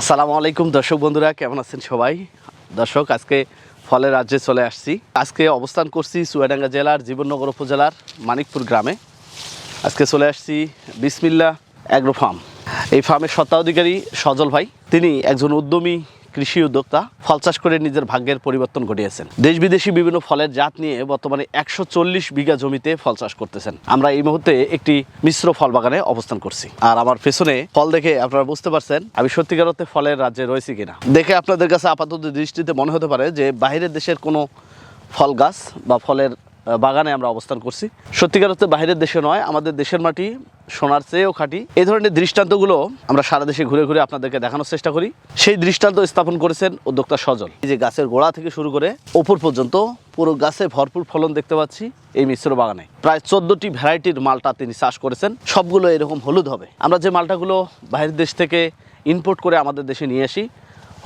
আসসালামু আলাইকুম, দর্শক বন্ধুরা, কেমন আছেন সবাই? দর্শক, আজকে ফলের রাজ্যে চলে আসছি। আজকে অবস্থান করছি সুয়াডাঙ্গা জেলার, জীবননগর উপজেলার মানিকপুর গ্রামে। আজকে চলে আসছি বিসমিল্লা অ্যাগ্রো ফার্ম। এই ফার্মের সত্ত্বাধিকারী সজল ভাই। তিনি একজন উদ্যমী কৃষি উদ্যোক্তা ফল চাষ করে নিজের ভাগ্যের পরিবর্তন ঘটিয়েছেন। দেশ বিদেশি বিভিন্ন ফলের জাত নিয়ে বর্তমানে একশো চল্লিশ বিঘা জমিতে ফল চাষ করতেছেন। আমরা এই মুহূর্তে একটি মিশ্র ফল বাগানে অবস্থান করছি। আর আমার পেছনে ফল দেখে আপনারা বুঝতে পারছেন আমি সত্যিকার অর্থে ফলের রাজ্যে রয়েছি কিনা। দেখে আপনাদের কাছে আপাতত দৃষ্টিতে মনে হতে পারে যে বাইরের দেশের কোনো ফল গাছ বা ফলের বাগানে আমরা অবস্থান করছি। সত্যিকার হচ্ছে বাইরের দেশে নয়, আমাদের দেশের মাটি, সোনার চেয়েও খাঁটি। এই ধরনের দৃষ্টান্তগুলো আমরা সারা দেশে ঘুরে ঘুরে আপনাদেরকে দেখানোর চেষ্টা করি। সেই দৃষ্টান্ত স্থাপন করেছেন উদ্যোক্তা সজল। এই যে গাছের গোড়া থেকে শুরু করে ওপর পর্যন্ত পুরো গাছে ভরপুর ফলন দেখতে পাচ্ছি এই মিশ্র বাগানে। প্রায় চোদ্দটি ভ্যারাইটির মালটা তিনি চাষ করেছেন। সবগুলো এরকম হলুদ হবে। আমরা যে মালটাগুলো বাইরের দেশ থেকে ইম্পোর্ট করে আমাদের দেশে নিয়ে আসি,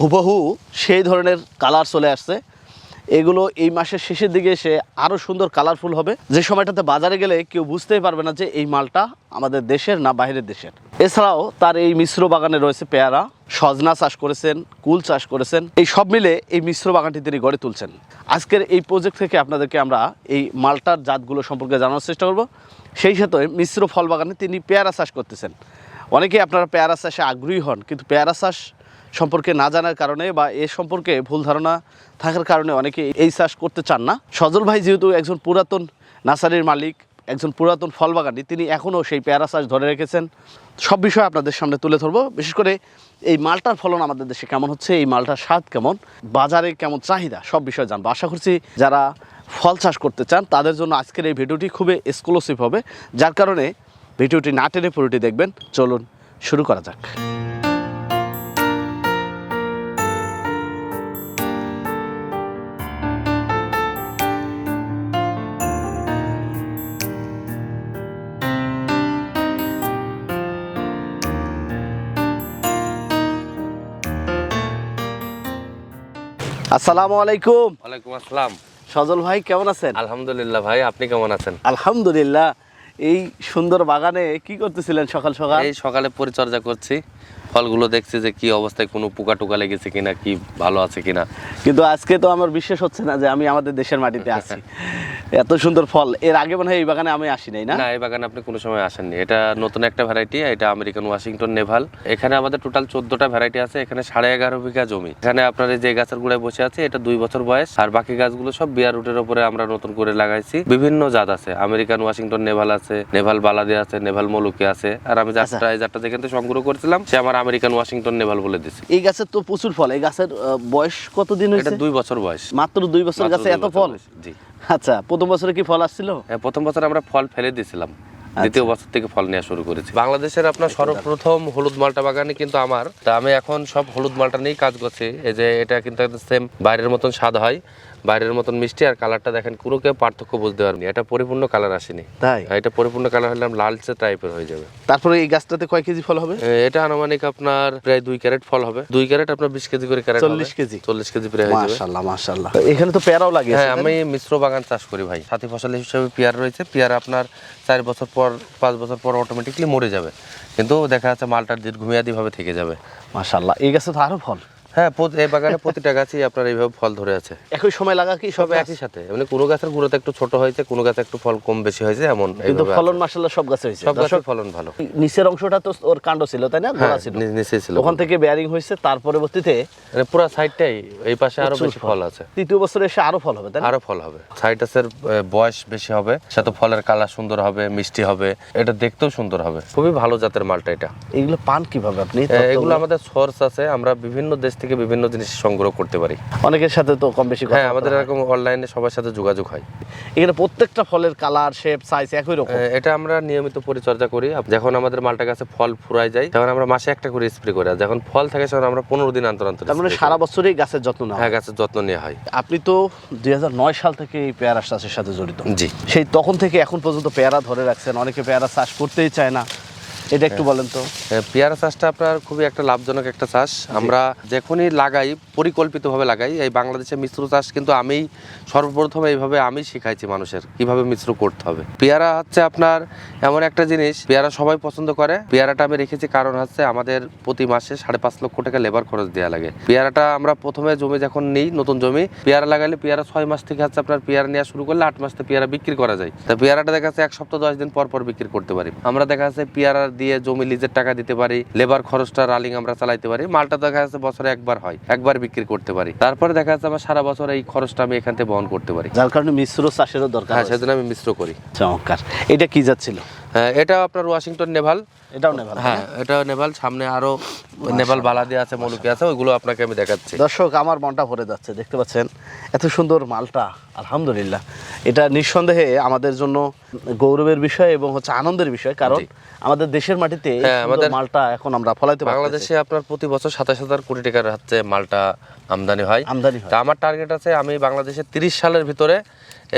হুবহু সেই ধরনের কালার চলে আসছে। এগুলো এই মাসের শেষের দিকে এসে আরও সুন্দর কালারফুল হবে। যে সময়টাতে বাজারে গেলে কেউ বুঝতেই পারবে না যে এই মালটা আমাদের দেশের না বাইরের দেশের। এছাড়াও তার এই মিশ্র বাগানে রয়েছে পেয়ারা, সজনা চাষ করেছেন, কুল চাষ করেছেন। এই সব মিলে এই মিশ্র বাগানটি তিনি গড়ে তুলছেন। আজকের এই প্রজেক্ট থেকে আপনাদেরকে আমরা এই মালটার জাতগুলো সম্পর্কে জানার চেষ্টা করব। সেই সাথে মিশ্র ফল বাগানে তিনি পেয়ারা চাষ করতেছেন। অনেকেই আপনারা পেয়ারা চাষে আগ্রহী হন, কিন্তু পেয়ারা চাষ সম্পর্কে না জানার কারণে বা এ সম্পর্কে ভুল ধারণা থাকার কারণে অনেকে এই চাষ করতে চান না। সজল ভাই যেহেতু একজন পুরাতন নার্সারির মালিক, একজন পুরাতন ফল বাগানি তিনি এখনও সেই পেয়ারা চাষ ধরে রেখেছেন। সব বিষয় আপনাদের সামনে তুলে ধরবো। বিশেষ করে এই মালটার ফলন আমাদের দেশে কেমন হচ্ছে, এই মালটার স্বাদ কেমন, বাজারে কেমন চাহিদা, সব বিষয় জানব। আশা করছি যারা ফল চাষ করতে চান, তাদের জন্য আজকের এই ভিডিওটি খুবই এক্সক্লুসিভ হবে। যার কারণে ভিডিওটি না টেনে পুরোটি দেখবেন। চলুন শুরু করা যাক। আসসালামু আলাইকুম। ওয়ালাইকুম আসসালাম। সজল ভাই কেমন আছেন? আলহামদুলিল্লাহ ভাই আপনি কেমন আছেন? আলহামদুলিল্লাহ। এই সুন্দর বাগানে কি করতেছিলেন সকাল সকাল? এই সকালে পরিচর্যা করছি। ফলগুলো দেখছি যে কি অবস্থায় কোনো পোকা টোকা লেগেছে কিনা কি ভালো আছে কিনা। কিন্তু আজকে তো আমার বিশ্বাস হচ্ছে না যে আমি আমাদের দেশের মাটিতে আছি। এত সুন্দর ফল। এর আগে মনে হয় এই বাগানে আমি আসি নাই না? না এই বাগানে আপনি কোনো সময় আসেননি। এটা নতুন একটা ভ্যারাইটি এটা আমেরিকান ওয়াশিংটন নেভাল এখানে আমাদের টোটাল চোদ্দটা ভ্যারাইটি আছে এখানে সাড়ে এগারো বিঘা জমি। এখানে আপনার এই যে গাছের গুড়ায় বসে আছে এটা দুই বছর বয়স। আর বাকি গাছগুলো সব বিয়ার রুটের উপরে আমরা নতুন করে লাগাইছি। বিভিন্ন জাত আছে। আমেরিকান ওয়াশিংটন নেভাল আছে নেভাল বালাদি আছে নেভাল মলুকি আছে। আর আমি যাত্রা এই যাত্রা যেখান থেকে সংগ্রহ করেছিলাম সে আমার আমেরিকান ওয়াশিংটন নেভাল বলে দিছে। এই গাছের তো প্রচুর ফল। এই গাছের বয়স কতদিন হয়েছে? এটা দুই বছর বয়স। মাত্র দুই বছর গাছে এত ফল? জি। আচ্ছা প্রথম বছরে কি ফল আসছিল? হ্যাঁ, প্রথম বছর আমরা ফল ফেলে দিয়েছিলাম। আচ্ছা। দ্বিতীয় বছর থেকে ফল নেওয়া শুরু করেছি। বাংলাদেশের আপনার সর্বপ্রথম হলুদ মালটা বাগানে কিন্তু আমার। তা আমি এখন সব হলুদ মালটা নিয়েই কাজ করছি। এই যে এটা কিন্তু সেম বাইরের মতন স্বাদ হয়। বাইরের মতন মিষ্টি আর কালারটা দেখেন কোনো কেউ পার্থক্য বুঝতে পারবেনি এটা পরিপূর্ণ কালার আসেনি। তাই? এটা পরিপূর্ণ কালার হলে লালচে টাইপের হয়ে যাবে। তারপরে এই গাছটাতে কয় কেজি ফল হবে? এটা আনুমানিক আপনার প্রায় দুই ক্যারেট ফল হবে। দুই ক্যারেট আপনার বিশ কেজি করে ক্যারেট চল্লিশ কেজি। চল্লিশ কেজি প্রায় হয়ে যাবে। মাশাল্লাহ মাশাল্লাহ। এখানে তো পেয়ারাও লাগে হ্যাঁ আমি মিশ্র বাগান চাষ করি ভাই। সাথী ফসল হিসেবে পেয়ার রয়েছে। পেয়ার আপনার চার বছর পর পাঁচ বছর পর অটোমেটিকলি মরে যাবে। কিন্তু দেখা যাচ্ছে মালটার দীর্ঘমেয়াদী ভাবে থেকে যাবে। মাশাল্লাহ। এই গাছে তো আরও ফল। হ্যাঁ প্রতি- এই বাগানে প্রতিটা গাছই আপনার এইভাবে ফল ধরে আছে। একই সময় লাগা কি সব একই সাথে? মানে কোনো গাছের গুঁড়োতে একটু ছোট হয়েছে কোনো গাছে একটু ফল কম বেশি হয়েছে এমন কিন্তু ফলন সব গাছে হয়েছে। সব গাছের ফলন ভালো। নিচের অংশটা তো ওর কাণ্ড ছিল তাই না? হ্যাঁ গোড়া ছিল। নি- নিচেই ছিল। ওখান থেকে বেয়ারিং হয়েছে তার পরবর্তীতে মানে পুরো সাইডটাই এই পাশে আরও বেশি ফল। আছে। তৃতীয় বছরে এসে আরও ফল হবে তাই আরও ফল হবে। সাইটাসের বয়স বেশি হবে সাথে ফলের কালার সুন্দর হবে মিষ্টি হবে এটা দেখতেও সুন্দর হবে। খুবই ভালো জাতের মালটা এটা। এগুলো পান কীভাবে আপনি? এগুলো আমাদের সোর্স আছে আমরা বিভিন্ন দেশ থেকে বিভিন্ন জিনিস সংগ্রহ করতে পারি। অনেকের সাথে তো কম বেশি হ্যাঁ আমাদের হয়। এরকম অনলাইনে সবার সাথে যোগাযোগ হয়। এখানে প্রত্যেকটা ফলের কালার শেপ সাইজ একই রকম। এটা আমরা নিয়মিত পরিচর্যা করি। যখন আমাদের মালটা গাছে ফল ফুরাই যায় তখন আমরা মাসে একটা করে স্প্রে করি। যখন ফল থাকে তখন আমরা পনেরো দিন অন্তর অন্তর তার মানে সারা। বছরই গাছের যত্ন না হ্যাঁ। গাছের যত্ন নেওয়া হয়। আপনি তো দুই হাজার নয় সাল থেকে এই পেয়ারা চাষের সাথে জড়িত। জি। সেই তখন থেকে এখন পর্যন্ত পেয়ারা ধরে রাখছেন। অনেকে পেয়ারা চাষ করতেই চায় না। এটা একটু বলেন তো। পেয়ারা চাষটা আপনার খুবই একটা লাভজনক একটা চাষ। আমরা যখনই লাগাই পরিকল্পিতভাবে লাগাই এই বাংলাদেশে মিশ্র চাষ কিন্তু আমিই সর্বপ্রথম এইভাবে আমি শিখাইছি মানুষের কীভাবে মিশ্র করতে হবে। পেয়ারা হচ্ছে আপনার এমন একটা জিনিস পেয়ারা সবাই পছন্দ করে। পেয়ারাটা আমি রেখেছি কারণ হচ্ছে আমাদের প্রতি মাসে সাড়ে পাঁচ লক্ষ টাকা লেবার খরচ দেওয়া লাগে। পেয়ারাটা আমরা প্রথমে জমি যখন নিই নতুন জমি পেয়ারা লাগালে পেয়ারা ছয় মাস থেকে হচ্ছে আপনার পেয়ারা নেওয়া শুরু করলে আট মাস থেকে পেয়ারা বিক্রি করা যায়। তা পেয়ারাটা দেখা যাচ্ছে এক সপ্তাহ দশ দিন পর পর বিক্রি করতে পারি। আমরা দেখা যাচ্ছে পেয়ারা দিয়ে জমি লিজের টাকা দিতে পারি লেবার খরচটা রালিং আমরা চালাইতে পারি। মালটা দেখা যাচ্ছে বছরে একবার হয় একবার বিক্রি করতে পারি। তারপরে দেখা যাচ্ছে আমার সারা বছর এই খরচটা আমি এখান থেকে বহন করতে পারি। যার কারণে মিশ্র চাষেরও দরকার হ্যাঁ। সেজন্য আমি মিশ্র করি। চমৎকার। এটা কি যাচ্ছিল? হ্যাঁ, এটা আপনার ওয়াশিংটন নেভাল এটাও নেই ভালো হ্যাঁ এটা নেভাল। সামনে আরও নেভাল বালাদি আছে মলুকি আছে ওইগুলো আপনাকে আমি দেখাচ্ছি। দর্শক আমার মনটা ভরে যাচ্ছে দেখতে পাচ্ছেন? এত সুন্দর মালটা আলহামদুলিল্লাহ। এটা নিঃসন্দেহে আমাদের জন্য গৌরবের বিষয় এবং হচ্ছে আনন্দের বিষয় কারণ আমাদের দেশের মাটিতে হ্যাঁ, আমাদের মালটা এখন আমরা ফলাইতে বাংলাদেশে আপনার প্রতি বছর সাতাশ হাজার কোটি টাকার হচ্ছে মালটা আমদানি হয়। আমদানি হয়। আমার টার্গেট আছে আমি বাংলাদেশে তিরিশ সালের ভিতরে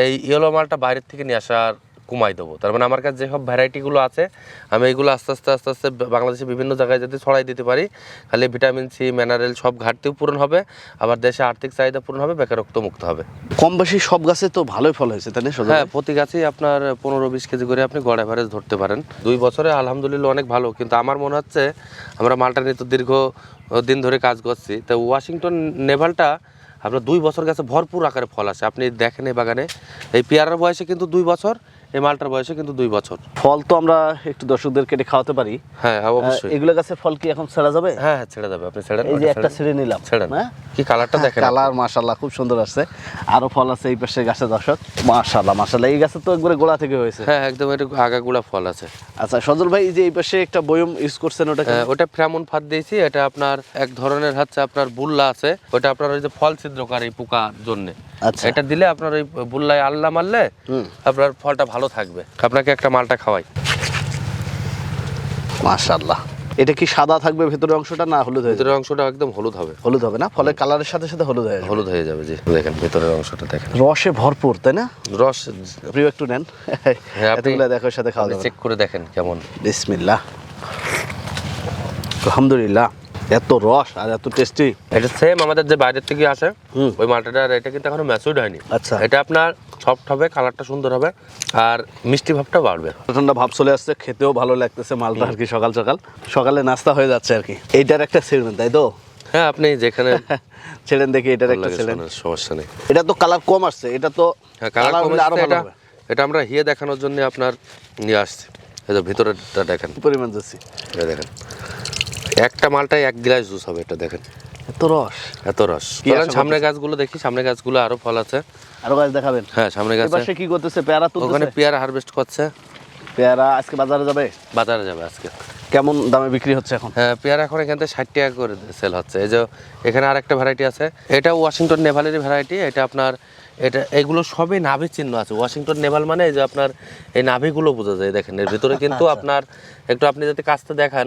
এই ইয়েলো মালটা বাইরের থেকে নিয়ে আসার কমাই দেবো। তার মানে আমার কাছে যেসব ভ্যারাইটিগুলো আছে আমি এগুলো আস্তে আস্তে আস্তে আস্তে বাংলাদেশে বিভিন্ন জায়গায় যদি ছড়াই দিতে পারি। তাহলে ভিটামিন সি মিনারেল সব ঘাটতিও পূরণ হবে আবার দেশে আর্থিক চাহিদা পূরণ হবে বেকারত্ব মুক্ত হবে। কম বেশি সব গাছে তো ভালোই ফল হয়েছে তাই না হ্যাঁ প্রতি গাছেই আপনার পনেরো বিশ কেজি করে আপনি গড় অ্যাভারেজ ধরতে পারেন। দুই বছরে আলহামদুলিল্লাহ অনেক ভালো কিন্তু আমার মনে হচ্ছে আমরা মালটা নিয়ে তো দীর্ঘ দিন ধরে কাজ করছি। তো ওয়াশিংটন নেভালটা আপনার দুই বছর গাছে ভরপুর আকারে ফল আসে আপনি দেখেন এই বাগানে এই পেয়ারার বয়সে কিন্তু দুই বছর এই মালটার বয়সে কিন্তু দুই বছর। ফল তো আমরা একটু দর্শকদের কেটে খাওয়াতে পারি। হ্যাঁ অবশ্যই। এগুলো গাছের ফল কি এখন ছেড়া যাবে? হ্যাঁ হ্যাঁ ছেড়ে দেবে আপনি ছেড়েন এই যে একটা। ছিঁড়ে নিলাম ছেড়েন। হ্যাঁ? কি কালারটা দেখেন কালার মাশাল্লাহ খুব সুন্দর আসছে। আরও ফল আছে এই পাশে গাছে দর্শক। মাশাল্লাহ মাশাল্লাহ এই গাছে তো একবারে গোড়া থেকে হয়েছে। হ্যাঁ একদম এটা আগাগুলা ফল আছে। আচ্ছা সজল ভাই এই যে এই পাশে একটা বয়ম ইউজ করছেন ওটা কি? হ্যাঁ, ওটা ফ্রামন ফাঁদ দিয়েছি। এটা আপনার এক ধরনের হচ্ছে আপনার বুল্লা আছে। ওটা আপনার ওই যে ফল ছিদ্রকারী পোকার জন্য। আচ্ছা। এটা দিলে আপনার ওই বুল্লায় আল্লাহ মারলে। আপনার ফলটা ভালো থাকবে। আপনাকে একটা মালটা খাওয়াই। মাশাল্লাহ এটা কি সাদা থাকবে ভেতরের অংশটা না হলুদ হয়ে ভিতরের অংশটা একদম হলুদ হবে। হলুদ হবে না? ফলে কালারের সাথে সাথে হলুদ হয়ে হলুদ হয়ে যাবে জি। দেখেন ভেতরের অংশটা দেখেন। রসে ভরপুর তাই না? রস প্রিয় একটু নেন। হ্যাঁ, এতগুলো দেখো সাথে খাওয়া চেক করে দেখেন কেমন। বিসমিল্লাহ। আলহামদুলিল্লাহ। এত রস আর এত টেস্টি এটা সেম আমাদের যে বাইরের থেকে আসে। ওই মালটাটার এটা কিন্তু এখনও ম্যাচুড হয়নি। আচ্ছা। এটা আপনার সফট হবে কালারটা সুন্দর হবে আর মিষ্টি ভাবটা বাড়বে। ঠান্ডা ভাব চলে আসছে খেতেও ভালো লাগতেছে মালটা আর কি সকাল সকাল। সকালে নাস্তা হয়ে যাচ্ছে আর কি। এইটার একটা ছেড়েন তাই তো? হ্যাঁ আপনি যেখানে ছেড়েন দেখি এটার একটা শোনার সমস্যা নেই। এটা তো কালার কম আসছে এটা তো হ্যাঁ কালার কম আরও ভালো এটা আমরা হিয়ে দেখানোর জন্য আপনার নিয়ে আসছি। এই যে ভিতরেরটা দেখেন। পরিমাণ যাচ্ছি। এটা দেখেন। একটা মালটাই এক গ্লাস জুস হবে এটা দেখেন। এত রস। এত রস। কি সামনে গাছগুলো দেখি সামনে গাছগুলো আরও ফল আছে। আরও গাছ দেখাবেন। হ্যাঁ সামনে গাছে। এবার কি করতেছে? পেয়ারা তুলতেছে। ওখানে পেয়ারা হারভেস্ট করছে। পেয়ারা আজকে বাজারে যাবে? বাজারে যাবে আজকে। কেমন দামে বিক্রি হচ্ছে এখন? হ্যাঁ পেয়ারা এখন এখান থেকে ষাট টাকা করে সেল হচ্ছে। এই যে এখানে আরেকটা ভ্যারাইটি আছে। এটা ওয়াশিংটন নেভালের ভ্যারাইটি এটা আপনার এটা এগুলো সবই নাভি চিহ্ন আছে। ওয়াশিংটন নেভাল মানে যে আপনার এই নাভিগুলো বোঝা যায় দেখেন। এর ভিতরে কিন্তু আপনার একটু আপনি যদি কাজটা দেখান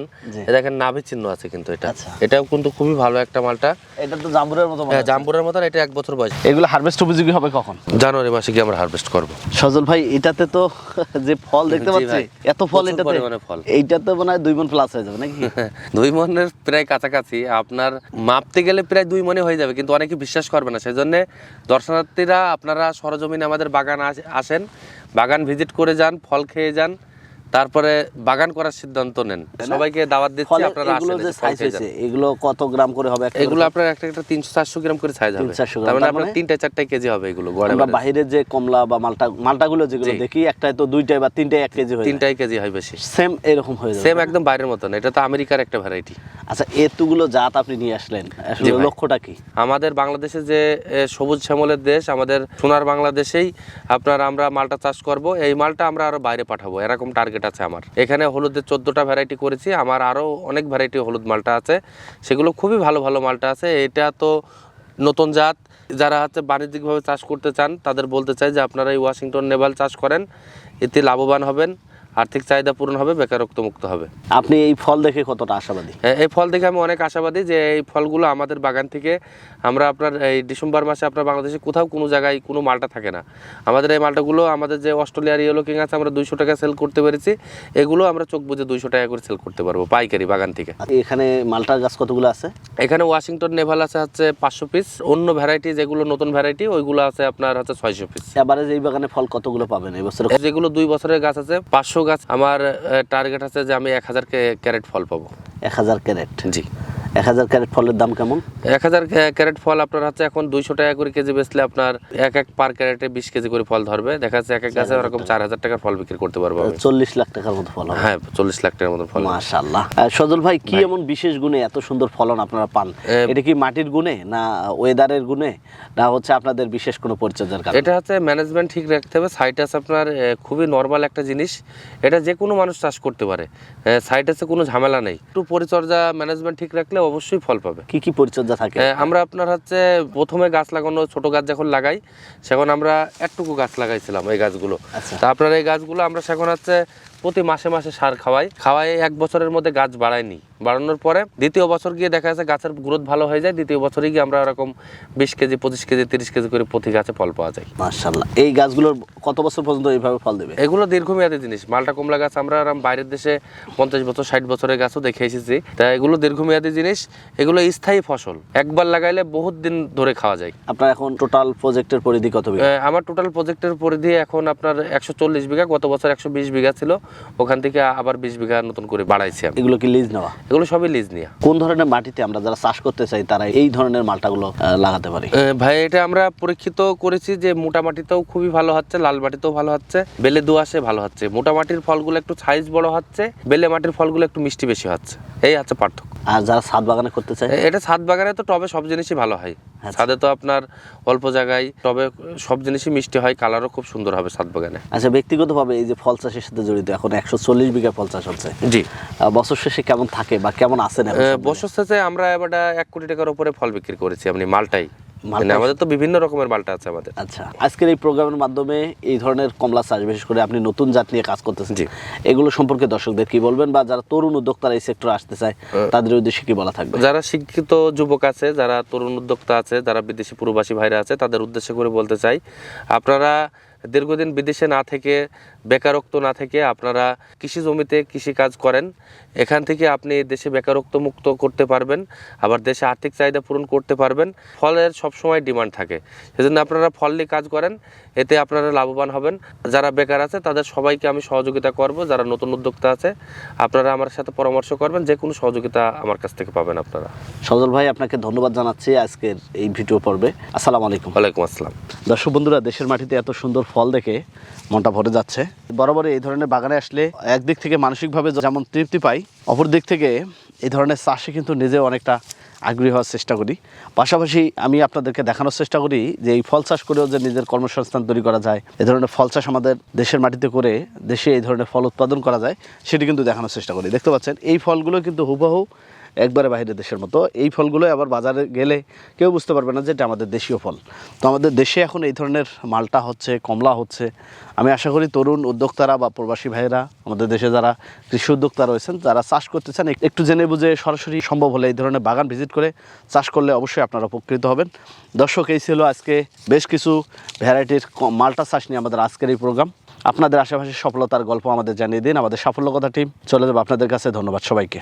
দেখেন নাভি চিহ্ন আছে কিন্তু এটা। আচ্ছা। এটাও কিন্তু খুবই ভালো একটা মালটা। এটা তো জাম্বুরের মতো হ্যাঁ। জাম্বুরের মতন এটা এক বছর বয়স। এগুলো হারভেস্ট উপযোগী হবে কখন? জানুয়ারি মাসে গিয়ে আমরা হারভেস্ট করব। সজল ভাই এটাতে তো যে ফল দেখতে পাচ্ছি এত ফল এটাতে? পরিমাণে ফল। এইটাতে মনে হয় দুই মন প্লাস হয়ে যাবে নাকি? দুই মনের প্রায় কাছাকাছি। আপনার মাপতে গেলে প্রায় দুই মনে হয়ে যাবে কিন্তু অনেকে বিশ্বাস করবে না। সেই জন্য দর্শনার্থীরা আপনারা সরজমিনে আমাদের বাগান আস- আসেন। বাগান ভিজিট করে যান ফল খেয়ে যান। তারপরে বাগান করার সিদ্ধান্ত নেন। সবাইকে দাওয়াত দিচ্ছি আপনারা আসেন যে সাইজ হয়েছে এগুলো কত গ্রাম করে হবে? এগুলো? আপনার একটা একটা তিনশো চারশো গ্রাম করে সাইজ হবে। 300 তার মানে আপনার মানে? তিনটা চারটা কেজি হবে এগুলো আমরা বাইরে যে কমলা বা মালটা মালটাগুলো যেগুলো দেখি একটাই তো দুইটাই বা তিনটাই এক কেজি হয়ে তিনটাই কেজি হয় বেশি। সেম এরকম হয়ে যাবে। সেম একদম বাইরের মতন। এটা তো আমেরিকার একটা ভ্যারাইটি আচ্ছা এতগুলো জাত আপনি নিয়ে আসলেন। আসলে লক্ষ্যটা কি? আমাদের বাংলাদেশে যে সবুজ শ্যামলের দেশ আমাদের সোনার বাংলাদেশেই আপনার আমরা মালটা চাষ করব। এই মালটা আমরা আরও বাইরে পাঠাবো। এরকম টার্গেট আছে আমার। এখানে হলুদের চোদ্দোটা ভ্যারাইটি করেছি। আমার আরও অনেক ভ্যারাইটি হলুদ মালটা আছে। সেগুলো খুবই ভালো ভালো মালটা আছে। এটা তো নতুন জাত। যারা হচ্ছে বাণিজ্যিকভাবে চাষ করতে চান, তাদের বলতে চাই যে আপনারা এই ওয়াশিংটন নেভাল চাষ করেন। এতে লাভবান হবেন। আর্থিক চাহিদা পূরণ হবে বেকারত্ব মুক্ত হবে। আপনি এই ফল দেখে কতটা আশাবাদী? এই ফল দেখে আমি অনেক আশাবাদী যে এই ফলগুলো আমাদের বাগান থেকে আমরা আপনার এই ডিসেম্বর মাসে আপনার বাংলাদেশে কোথাও কোনো জায়গায় কোনো মালটা থাকে না। আমাদের এই মালটাগুলো আমাদের যে অস্ট্রেলিয়ার ইয়েলো কিং আছে আমরা দুইশো টাকা সেল করতে পেরেছি। এগুলো আমরা চোখ বুঝে দুইশো টাকা করে সেল করতে পারব পাইকারি বাগান থেকে। এখানে মালটার গাছ কতগুলো আছে? এখানে ওয়াশিংটন নেভাল আছে হচ্ছে পাঁচশো পিস। অন্য ভ্যারাইটি যেগুলো নতুন ভ্যারাইটি ওইগুলো আছে আপনার হচ্ছে ছয়শো পিস। এবারে এই বাগানে ফল কতগুলো পাবেন? এই বছর যেগুলো দুই বছরের গাছ আছে পাঁচশো গাছ আমার টার্গেট আছে যে আমি এক হাজার ক্যারেট ফল পাবো। এক হাজার ক্যারেট জি। এক হাজার ক্যারেট ফলের দাম কেমন? এক হাজার ক্যারেট ফল আপনার হচ্ছে এখন দুইশো টাকা করে কেজি বেচলে আপনার এক এক পার ক্যারেটে বিশ কেজি করে ফল ধরবে। দেখা যাচ্ছে এক এক গাছে ওরকম চার হাজার টাকার ফল বিক্রি করতে পারব চল্লিশ লাখ টাকার মতো ফল হ্যাঁ চল্লিশ লাখ টাকার মতন ফল মাশাল্লাহ সজল ভাই কি এমন বিশেষ গুণে এত সুন্দর ফলন আপনারা পান? এটা কি মাটির গুণে না ওয়েদারের গুণে? না হচ্ছে আপনাদের বিশেষ কোনো পরিচর্যার কারণে? এটা হচ্ছে ম্যানেজমেন্ট ঠিক রাখতে হবে। সাইটাস আপনার খুবই নর্মাল একটা জিনিস। এটা যে কোনো মানুষ চাষ করতে পারে। সাইটাসে কোনো ঝামেলা নেই। একটু পরিচর্যা ম্যানেজমেন্ট ঠিক রাখলে অবশ্যই ফল পাবে। কি কি পরিচর্যা থাকে? আমরা আপনার হচ্ছে প্রথমে গাছ লাগানো ছোট গাছ যখন লাগাই সেখন আমরা একটুকু গাছ লাগাইছিলাম এই গাছগুলো। আচ্ছা। তা আপনার এই গাছগুলো আমরা সেখন হচ্ছে প্রতি মাসে মাসে সার খাওয়াই। খাওয়াই এক বছরের মধ্যে গাছ বাড়ায়নি। বাড়ানোর পরে দ্বিতীয় বছর গিয়ে দেখা যাচ্ছে গাছের গ্রোথ ভালো হয়ে যায়। দ্বিতীয় বছরে গিয়ে আমরা এরকম বিশ কেজি পঁচিশ কেজি তিরিশ কেজি করে প্রতি গাছে ফল পাওয়া যায়। মাশাল্লাহ এই গাছগুলোর কত বছর পর্যন্ত এইভাবে ফল দেবে? এগুলো দীর্ঘমেয়াদী জিনিস। মালটা কমলা গাছ আমরা বাইরের দেশে পঞ্চাশ বছর ষাট বছরের গাছও দেখে এসেছি। তা এগুলো দীর্ঘমেয়াদী জিনিস। এগুলো স্থায়ী ফসল। একবার লাগাইলে বহুত দিন ধরে খাওয়া যায়। আপনার এখন টোটাল প্রজেক্টের পরিধি কত বিঘা? আমার টোটাল প্রজেক্টের পরিধি এখন আপনার একশো চল্লিশ বিঘা গত বছর একশো বিশ বিঘা ছিল। ওখান থেকে আবার বিশ বিঘা নতুন করে বাড়াইছি আমি। এগুলো কি লিজ নেওয়া? এগুলো সবই লিজ নেওয়া কোন ধরনের মাটিতে আমরা যারা চাষ করতে চাই তারা এই ধরনের মালটাগুলো গুলো লাগাতে পারি? ভাই এটা আমরা পরীক্ষিত করেছি যে মোটা মাটিতেও খুবই ভালো হচ্ছে লাল মাটিতেও ভালো হচ্ছে বেলে দোয়াশে ভালো হচ্ছে। মোটা মাটির ফলগুলো একটু সাইজ বড় হচ্ছে বেলে মাটির ফলগুলো একটু মিষ্টি বেশি হচ্ছে। এই হচ্ছে পার্থক্য। আর যারা ছাদ বাগানে করতে চায়? এটা ছাদ বাগানে তো টবে সব জিনিসই ভালো হয়। আচ্ছা। ছাদে তো আপনার অল্প জায়গায় টবে সব জিনিসই মিষ্টি হয় কালারও খুব সুন্দর হবে ছাদ বাগানে। আচ্ছা ব্যক্তিগতভাবে এই যে ফল চাষের সাথে জড়িত এখন একশো চল্লিশ বিঘা ফল চাষ হচ্ছে। জি। বছর শেষে কেমন থাকে বা কেমন আসে না বছর শেষে আমরা এবার এক কোটি টাকার উপরে ফল বিক্রি করেছি আপনি মালটাই মালটাই? মানে আমাদের তো বিভিন্ন রকমের মালটা আছে আমাদের। আচ্ছা আজকের এই প্রোগ্রামের মাধ্যমে এই ধরনের কমলা চাষ বিশেষ করে আপনি নতুন জাত নিয়ে কাজ করতেছেন। জি। এগুলো সম্পর্কে দর্শকদের কি বলবেন বা যারা তরুণ উদ্যোক্তারা এই সেক্টরে আসতে চায় তাদের উদ্দেশ্যে কি বলা থাকবে? যারা শিক্ষিত যুবক আছে যারা তরুণ উদ্যোক্তা আছে যারা বিদেশি প্রবাসী ভাইরা আছে তাদের উদ্দেশ্য করে বলতে চাই আপনারা দীর্ঘদিন বিদেশে না থেকে বেকারত্ব না থেকে আপনারা কৃষি জমিতে কৃষি কাজ করেন। এখান থেকে আপনি দেশে বেকারত্ব মুক্ত করতে পারবেন আবার দেশে আর্থিক চাহিদা পূরণ করতে পারবেন। ফলের সবসময় ডিমান্ড থাকে। সেজন্য আপনারা ফল নিয়ে কাজ করেন এতে আপনারা লাভবান হবেন। যারা বেকার আছে তাদের সবাইকে আমি সহযোগিতা করব। যারা নতুন উদ্যোক্তা আছে আপনারা আমার সাথে পরামর্শ করবেন। যে কোনো সহযোগিতা আমার কাছ থেকে পাবেন আপনারা। সজল ভাই আপনাকে ধন্যবাদ জানাচ্ছি আজকের এই ভিডিও পর্বে। আসসালামু আলাইকুম। ওয়ালাইকুম আসসালাম। দর্শক বন্ধুরা দেশের মাটিতে এত সুন্দর ফল দেখে মনটা ভরে যাচ্ছে। বরাবর এই ধরনের বাগানে আসলে একদিক থেকে মানসিকভাবে যেমন তৃপ্তি পাই, অপর দিক থেকে এই ধরনের চাষে কিন্তু নিজেও অনেকটা আগ্রহী হওয়ার চেষ্টা করি। পাশাপাশি আমি আপনাদেরকে দেখানোর চেষ্টা করি যে এই ফল চাষ করেও যে নিজের কর্মসংস্থান তৈরি করা যায়, এই ধরনের ফল চাষ আমাদের দেশের মাটিতে করে দেশে এই ধরনের ফল উৎপাদন করা যায়, সেটি কিন্তু দেখানোর চেষ্টা করি। দেখতে পাচ্ছেন, এই ফলগুলো কিন্তু হুবহু একবারে বাইরের দেশের মতো। এই ফলগুলো আবার বাজারে গেলে কেউ বুঝতে পারবে না যে এটা আমাদের দেশীয় ফল। তো আমাদের দেশে এখন এই ধরনের মালটা হচ্ছে, কমলা হচ্ছে। আমি আশা করি তরুণ উদ্যোক্তারা বা প্রবাসী ভাইয়েরা, আমাদের দেশে যারা কৃষি উদ্যোক্তা রয়েছেন, যারা চাষ করতে চান একটু জেনে বুঝে সরাসরি সম্ভব হলে এই ধরনের বাগান ভিজিট করে চাষ করলে অবশ্যই আপনারা উপকৃত হবেন। দর্শক, এই ছিল আজকে বেশ কিছু ভ্যারাইটির মালটা চাষ নিয়ে আমাদের আজকের এই প্রোগ্রাম। আপনাদের আশেপাশে সফলতার গল্প আমাদের জানিয়ে দিন। আমাদের সাফল্য কথা টিম, চলে যাব। আপনাদের কাছে ধন্যবাদ সবাইকে।